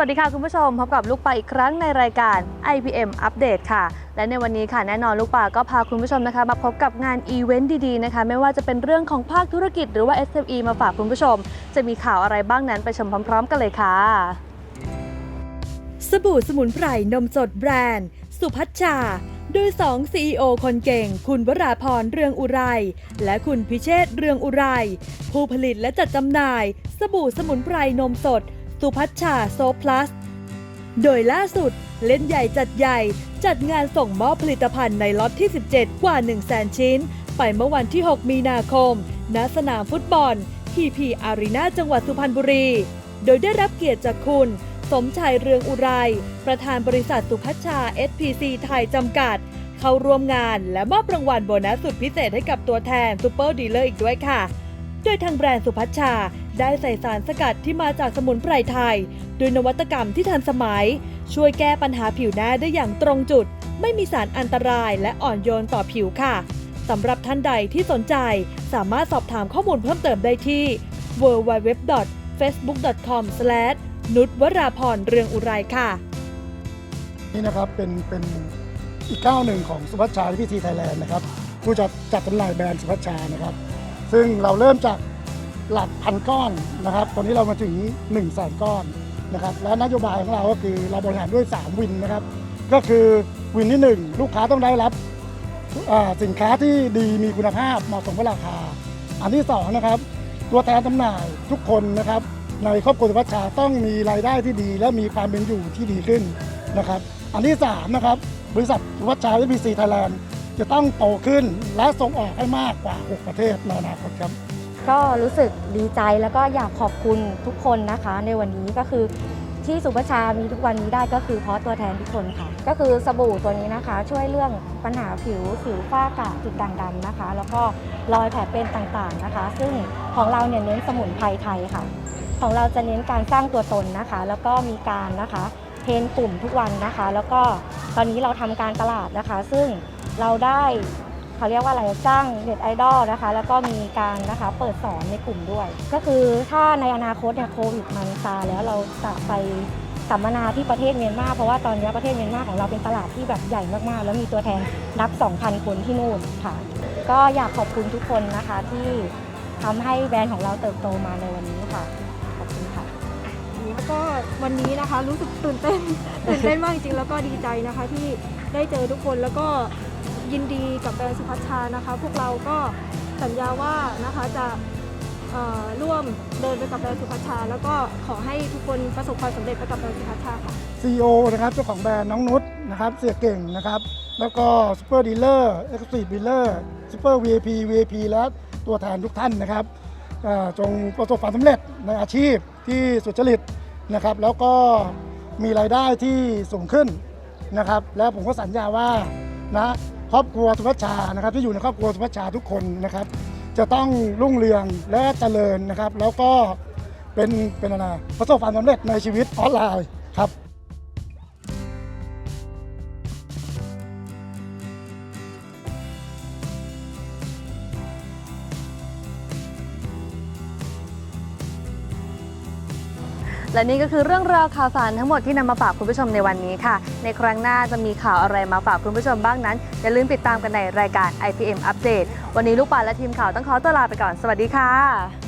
วัสดีค่ะคุณผู้ชมพบกับลูกปลาอีกครั้งในรายการ IPM อัปเดตค่ะ และในวันนี้ค่ะแน่นอนลูกปลาก็พาคุณผู้ชมนะคะ มาพบกับงานอีเวนต์ดีๆนะคะ ไม่ว่าจะเป็นเรื่องของภาคธุรกิจหรือว่า SME มาฝากคุณผู้ชม จะมีข่าวอะไรบ้างนั้นไปชมพร้อมๆ กันเลยค่ะ สบู่สมุนไพรนมสดแบรนด์ สุพัชชา โดย 2 CEO คนเก่ง คุณวราพรเรืองอุไร และคุณพิเชษเรืองอุไร ผู้ผลิตและจัดจำหน่าย สบู่สมุนไพรนมสด สุพัชชาโซพลัส โดยล่าสุดเล่นใหญ่จัดใหญ่ จัดงานส่งมอบผลิตภัณฑ์ในล็อตที่ 17 กว่า1 0 0 0 0 ชิ้น ไปเมื่อวันที่ 6 มีนาคม ณ สนามฟุตบอลทีพีอารีนาจังหวัดสุพรรณบุรี โดยได้รับเกียรติจากคุณ สมชัยเรืองอุไร ประธานบริษัทสุพัชชา SPC ไทยจำกัด เข้าร่วมงานและมอบรางวัลโบนัสสุดพิเศษให้กับตัวแทนซูเปอร์ดีลเลอร์อีกด้วยค่ะ โดยทางแบรนด์สุพัชชา ได้ใส่สารสกัดที่มาจากสมุนไพรไทย โดยนวัตกรรมที่ทันสมัย ช่วยแก้ปัญหาผิวหน้าได้อย่างตรงจุด ไม่มีสารอันตรายและอ่อนโยนต่อผิวค่ะสำหรับท่านใดที่สนใจสามารถสอบถามข้อมูลเพิ่มเติมได้ที่ www.facebook.com นุชวราพรเรืองอุไรค่ะ นี่นะครับเป็นเป็นอีกก้าวหนึ่งของสุพัชชาพิธีไทยแลนด์นะครับผู้จัดจัดจำหน่ายแบรนด์สุพัชชานะครับ ซึ่งเราเริ่มจากหลักพันก้อนนะครับ ตอนนี้เรามาถึง1นึ่งแสนก้อนนะครับ และนโยบายของเราก็คือเราบริหารด้วย 3 วินนะครับ ก็คือวินที่ 1 ลูกค้าต้องได้รับสินค้าที่ดีมีคุณภาพเหมาะสมกับราคา อันที่สองนะครับตัวแทนจำหน่ายทุกคนนะครับในครอบครัวสุพัชาต้องมีรายได้ที่ดี และมีความเป็นอยู่ที่ดีขึ้นนะครับ อันที่สามนะครับบริษัทสุพัชชา SPC Thailand จะต้องโตขึ้นและส่งออกให้มากกว่า 6 ประเทศในอนาคตครับก็รู้สึกดีใจแล้วก็อยากขอบคุณทุกคนนะคะ ในวันนี้ก็คือที่สุภาชามีทุกวันนี้ได้ก็คือเพราะตัวแทนทุกคนค่ะ ก็คือสบู่ตัวนี้นะคะ ช่วยเรื่องปัญหาผิวสิวฝ้ากระจุดด่างดำนะคะ แล้วก็รอยแผลเป็นต่างๆนะคะ ซึ่งของเราเนี่ยเน้นสมุนไพรไทยค่ะ ของเราจะเน้นการสร้างตัวตนนะคะ แล้วก็มีการนะคะเทรนกลุ่มทุกวันนะคะ แล้วก็ตอนนี้เราทำการตลาดนะคะ ซึ่ง เราได้เขาเรียกว่าอะไรจ้างเน็ตไอดอลนะคะ แล้วก็มีการนะคะเปิดสอนในกลุ่มด้วย ก็คือถ้าในอนาคตเนี่ยโควิดมันซาแล้วเราจะไปสัมมนาที่ประเทศเมียนมาเพราะว่าตอนนี้ประเทศเมียนมาของเราเป็นตลาดที่แบบใหญ่มากๆ แล้วมีตัวแทนนับ 2,000 คนที่นู่นค่ะ ก็อยากขอบคุณทุกคนนะคะที่ทำให้แบรนด์ของเราเติบโตมาในวันนี้ค่ะ ขอบคุณค่ะแล้วก็วันนี้นะคะรู้สึกตื่นเต้นตื่นเต้นมากจริงๆแล้วก็ดีใจนะคะที่ได้เจอทุกคนแล้วก็ ยินดีกับแบรนด์สุพัชชานะคะ พวกเราก็สัญญาว่านะคะจะร่วมเดินไปกับแบรนด์สุพัชชา แล้วก็ขอให้ทุกคนประสบความสำเร็จไปกับแบรนด์สุพัชชาค่ะ CEO นะครับเจ้าของแบรนด์น้องนุชนะครับเสียเก่งนะครับ แล้วก็ซูเปอร์ดีลเลอร์เอ็กซ์ตรีดีลเลอร์ซูเปอร์ VIP VIP และตัวแทนทุกท่านนะครับจงประสบความสำเร็จในอาชีพที่สุจริตนะครับ แล้วก็มีรายได้ที่สูงขึ้นนะครับ แล้วผมก็สัญญาว่านะ ครอบครัวสุพัชชานะครับ ที่อยู่ในครอบครัวสุพัชชาทุกคนนะครับ จะต้องรุ่งเรืองและเจริญนะครับ แล้วก็เป็นเป็นอะไรประสบความสำเร็จในชีวิตออนไลน์ครับ และนี่ก็คือเรื่องราวข่าวสารทั้งหมดที่นำมาฝากคุณผู้ชมในวันนี้ค่ะ ในครั้งหน้าจะมีข่าวอะไรมาฝากคุณผู้ชมบ้างนั้น อย่าลืมติดตามกันในรายการ IPM อัปเดตวันนี้ลูกป่าและทีมข่าวต้องขอตัวลาไปก่อน สวัสดีค่ะ